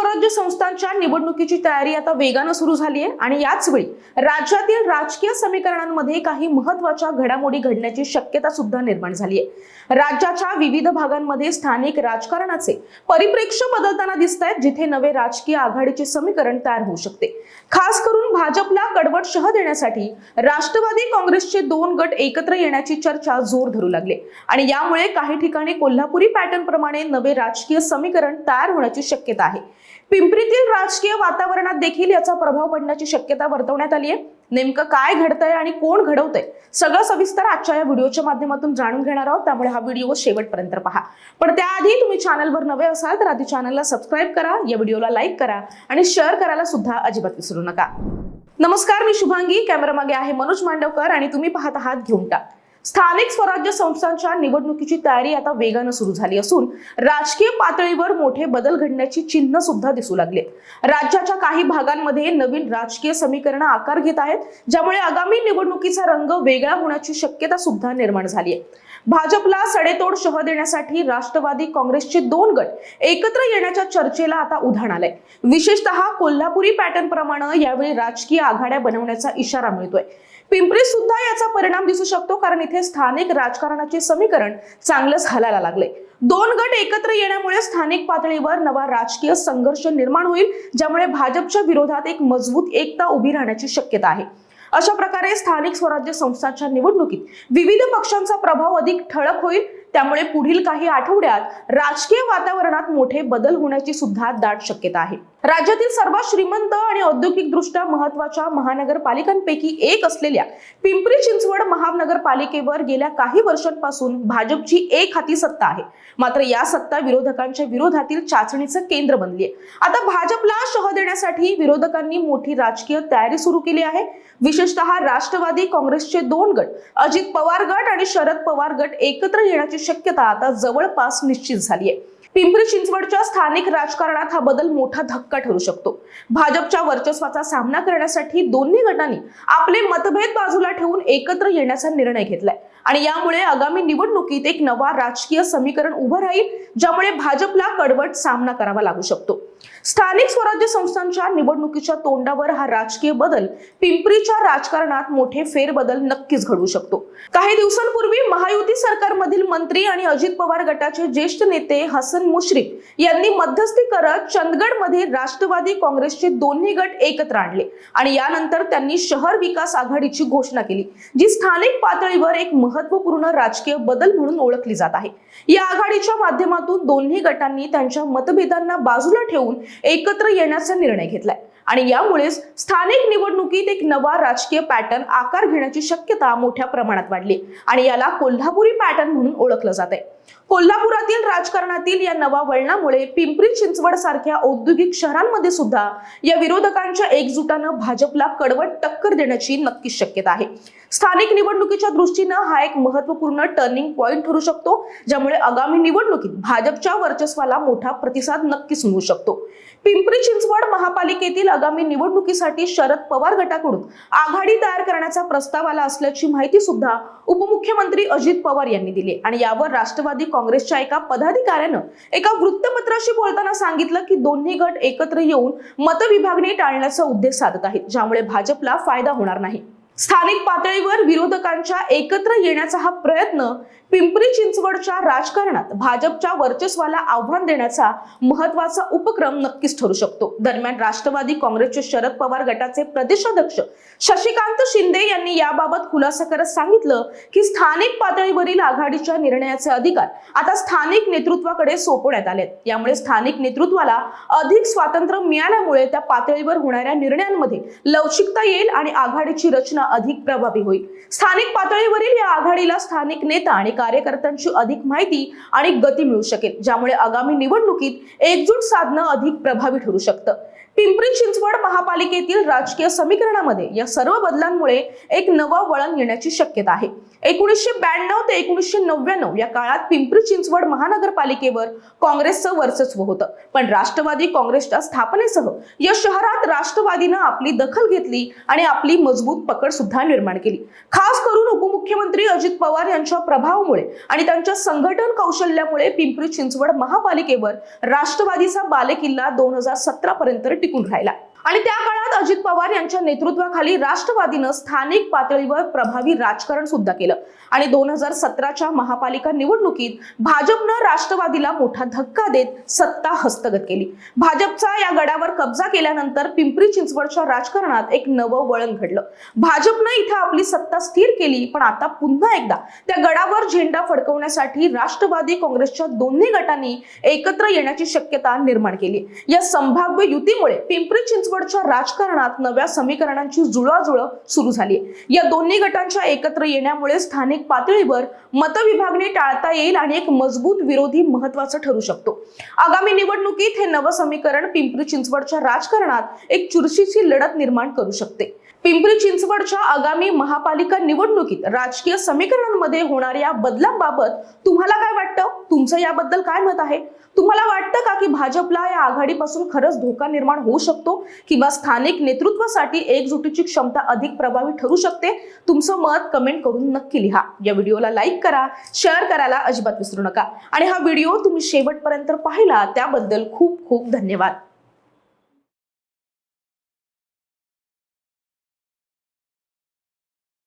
स्वराज्य संस्थांच्या निवडणुकीची तयारी आता वेगानं सुरू झाली आहे आणि याच वेळी राज्यातील राजकीय समीकरणांमध्ये काही महत्त्वाच्या घडामोडी घडण्याची शक्यता सुद्धा निर्माण झाली आहे राज्याच्या विविध भागांमध्ये स्थानिक राजकारणाचे परिप्रेक्ष्य बदलताना दिसत आहेत जिथे नवे राजकीय आघाडीचे समीकरण तयार होऊ शकते. खास करून भाजपला कडवट शह देण्यासाठी राष्ट्रवादी काँग्रेसचे दोन गट एकत्र येण्याची चर्चा जोर धरू लागले. आणि यामुळे काही ठिकाणी कोल्हापुरी पॅटर्न प्रमाणे नवे राजकीय समीकरण तयार होण्याची शक्यता आहे. पिंपरीतील राजकीय वातावरणात देखील याचा प्रभाव पडण्याची शक्यता वर्तवण्यात आली आहे नेमकं काय घडतंय आणि कोण घडवतंय? सगळं सविस्तर आजच्या या व्हिडिओच्या माध्यमातून जाणून घेणार आहोत. त्यामुळे हा व्हिडिओ शेवटपर्यंत पहा. पण त्याआधी तुम्ही चॅनलवर नवे असाल तर आधी चॅनलला सबस्क्राईब करा या व्हिडिओला लाईक करा आणि शेअर करायला सुद्धा अजिबात विसरू नका. नमस्कार मी शुभांगी. कॅमेरामागे आहे मनोज मांडवकर आणि तुम्ही पाहत आहात घेऊन टाक. स्थानिक स्वराज्य संस्थांच्या निवडणुकीची तयारी आता वेगानं सुरू झाली असून राजकीय पातळीवर मोठे बदल घडण्याची चिन्ह सुद्धा दिसू लागले. राज्याच्या काही भागांमध्ये नवीन राजकीय समीकरण आकार घेत आहेत ज्यामुळे आगामी निवडणुकीचा रंग वेगळा होण्याची शक्यता सुद्धा निर्माण झाली आहे. भाजपला सडेतोड शह देण्यासाठी राष्ट्रवादी काँग्रेसचे दोन गट एकत्र येण्याच्या चर्चेला आता उधाण आलंय. विशेषतः कोल्हापुरी पॅटर्न प्रमाणे यावेळी राजकीय आघाड्या बनवण्याचा इशारा मिळतोय. पिंपरी सुद्धा याचा परिणाम दिसू शकतो कारण इथे स्थानिक राजकारणाचे समीकरण चांगलंच हलायला लागले. दोन गट एकत्र येण्यामुळे स्थानिक पातळीवर नवा राजकीय संघर्ष निर्माण होईल ज्यामुळे भाजपच्या विरोधात एक मजबूत एकता उभी राहण्याची शक्यता आहे. अशा प्रकारे स्थानिक स्वराज्य संस्थांच्या निवडणुकीत विविध पक्षांचा प्रभाव अधिक ठळक होईल त्यामुळे पुढील काही आठवड्यात राजकीय वातावरणात मोठे बदल होण्याची सुद्धा दाट शक्यता आहे. राज्यातील सर्वात श्रीमंत आणि औद्योगिकदृष्ट्या महत्त्वाच्या महानगरपालिकांपैकी एक असलेल्या पिंपरी चिंचवड महानगरपालिकेवर गेल्या काही वर्षांपासून भाजपची एक हाती सत्ता आहे. मात्र या सत्ता विरोधकांच्या विरोधातील चाचणीचं केंद्र बनली आहे आता भाजपला शह देण्यासाठी विरोधकांनी मोठी राजकीय तयारी सुरू केली आहे. विशेषतः राष्ट्रवादी काँग्रेसचे दोन गट अजित पवार गट आणि शरद पवार गट एकत्र येण्याची शक्यता आता जवळपास निश्चित झाली आहे पिंपरी चिंचवडच्या स्थानिक राजकारणात हा बदल मोठा धक्का ठरू शकतो. भाजपच्या वर्चस्वाचा सामना करण्यासाठी दोन्ही गटांनी आपले मतभेद बाजूला ठेवून एकत्र येण्याचा निर्णय घेतलाय. आणि यामुळे आगामी निवडणुकीत एक नवा राजकीय समीकरण उभं राहील ज्यामुळे भाजपला कडवट सामना करावा लागू शकतो. स्थानिक स्वराज्य संस्थांच्या निवडणुकीच्या तोंडावर हा राजकीय बदल पिंपरीच्या राजकारणात मोठे फेरबदल नक्कीच घडू शकतो. काही दिवसांपूर्वी महायुती सरकारमधील मंत्री आणि अजित पवार गटाचे ज्येष्ठ नेते हसन मुश्रीफ यांनी मध्यस्थी करत चंदगडमध्ये राष्ट्रवादी काँग्रेसचे दोन्ही गट एकत्र आणले आणि यानंतर त्यांनी शहर विकास आघाडीची घोषणा केली जी स्थानिक पातळीवर एक महत्त्वपूर्ण राजकीय बदल म्हणून ओळखली जात आहे. या आघाडीच्या माध्यमातून दोन्ही गटांनी त्यांच्या मतभेदांना बाजूला ठेवून एकत्र येण्याचा निर्णय घेतलाय. आणि यामुळेच स्थानिक निवडणुकीत एक नवा राजकीय पॅटर्न आकार घेण्याची शक्यता मोठ्या प्रमाणात वाढली. आणि याला कोल्हापुरी पॅटर्न म्हणून ओळखलं जात आहे कोल्हापुरातील राजकारणातील या नवा वळणामुळे पिंपरी चिंचवड सारख्या औद्योगिक शहरांमध्ये सुद्धा या विरोधकांच्या एकजुटानं भाजपला कडवट टक्कर देण्याची नक्कीच शक्यता आहे. स्थानिक निवडणुकीच्या दृष्टीनं हा एक महत्त्वपूर्ण टर्निंग पॉइंट ठरू शकतो ज्यामुळे आगामी निवडणुकीत भाजपच्या वर्चस्वाला मोठा प्रतिसाद नक्कीच मिळू शकतो. पिंपरी चिंचवड महापालिकेतील आगामी निवडणुकीसाठी शरद पवार गटाकडून आघाडी तयार करण्याचा प्रस्ताव आला असल्याची माहिती सुद्धा उपमुख्यमंत्री अजित पवार यांनी दिली आणि यावर राष्ट्रवादी काँग्रेसच्या एका पदाधिकाऱ्यानं एका वृत्तपत्राशी बोलताना सांगितलं की दोन्ही गट एकत्र येऊन मतविभागणी टाळण्याचा उद्देश साधत आहेत ज्यामुळे भाजपला फायदा होणार नाही. स्थानिक पातळीवर विरोधकांच्या एकत्र येण्याचा हा प्रयत्न पिंपरी चिंचवडच्या राजकारणात भाजपच्या वर्चस्वाला आव्हान देण्याचा महत्त्वाचा उपक्रम नक्कीच ठरू शकतो. दरम्यान राष्ट्रवादी काँग्रेसचे शरद पवार गटाचे प्रदेशाध्यक्ष शशिकांत शिंदे यांनी याबाबत खुलासा करत सांगितलं की स्थानिक पातळीवरील आघाडीच्या निर्णयाचे अधिकार आता स्थानिक नेतृत्वाकडे सोपवण्यात आलेत. यामुळे स्थानिक नेतृत्वाला अधिक स्वातंत्र्य मिळाल्यामुळे त्या पातळीवर होणाऱ्या निर्णयांमध्ये लवचिकता येईल आणि आघाडीची रचना अधिक प्रभावी होईल. स्थानिक पातळीवरील या आघाडीला स्थानिक नेता आणि कार्यकर्त्यांची अधिक माहिती आणि गती मिळू शकेल ज्यामुळे आगामी निवडणुकीत एकजूट साधणं अधिक प्रभावी ठरू शकतं. पिंपरी चिंचवड महापालिकेतील राजकीय समीकरणामध्ये या सर्व बदलांमुळे एक नवं वळण येण्याची शक्यता आहे. एकोणीसशे ब्याण्णव ते एकोणीसशे नव्याण्णव या काळात पिंपरी चिंचवड महानगरपालिकेवर काँग्रेसचं वर्चस्व होतं. पण राष्ट्रवादी काँग्रेसच्या स्थापनेसह या शहरात राष्ट्रवादीनं आपली दखल घेतली आणि आपली मजबूत पकड सुद्धा निर्माण केली. खास करून उपमुख्यमंत्री अजित पवार यांच्या प्रभावामुळे आणि त्यांच्या संघटन कौशल्यामुळे पिंपरी चिंचवड महापालिकेवर राष्ट्रवादीचा बालेकिल्ला दोन हजार सतरा पर्यंत टिकून राहिला. आणि त्या काळात अजित पवार यांच्या नेतृत्वाखाली राष्ट्रवादीनं स्थानिक पातळीवर प्रभावी राजकारण सुद्धा केलं. आणि दोन हजार सतराच्या महापालिका निवडणुकीत भाजपनं राष्ट्रवादीला मोठा धक्का देत सत्ता हस्तगत केली. भाजपचा या गडावर कब्जा केल्यानंतर पिंपरी चिंचवडच्या राजकारणात एक नवं वळण घडलं. भाजपनं इथं आपली सत्ता स्थिर केली पण आता पुन्हा एकदा त्या गडावर झेंडा फडकवण्यासाठी राष्ट्रवादी काँग्रेसच्या दोन्ही गटांनी एकत्र येण्याची शक्यता निर्माण केली. या संभाव्य युतीमुळे पिंपरी चिंचवड छत्तीसगडच्या राजकारणात नव्या समीकरणांची जुळवाजुळव सुरू झाली या दोन्ही गटांच्या एकत्र येण्यामुळे स्थानिक पातळीवर मतविभागणी टाळता येईल आणि एक मजबूत विरोधी महत्वाचं ठरू शकतो. आगामी निवडणुकीत हे नवं समीकरण पिंपरी चिंचवडच्या राजकारणात एक चुरशीची लढत निर्माण करू शकते. पिंपरी चिंचवडच्या आगामी महापालिका निवडणुकीत राजकीय समीकरणांमध्ये होणाऱ्या बदलांबाबत तुम्हाला काय वाटतं? तुमचं याबद्दल काय मत आहे? तुम्हाला वाटतं का की भाजपला या आघाडीपासून खरंच धोका निर्माण होऊ शकतो? किंवा स्थानिक नेतृत्वासाठी एकजुटीची क्षमता अधिक प्रभावी ठरू शकते? तुमचं मत कमेंट करून नक्की लिहा. या व्हिडिओला लाईक करा शेअर करायला अजिबात विसरू नका. आणि हा व्हिडिओ तुम्ही शेवटपर्यंत पाहिला त्याबद्दल खूप खूप धन्यवाद.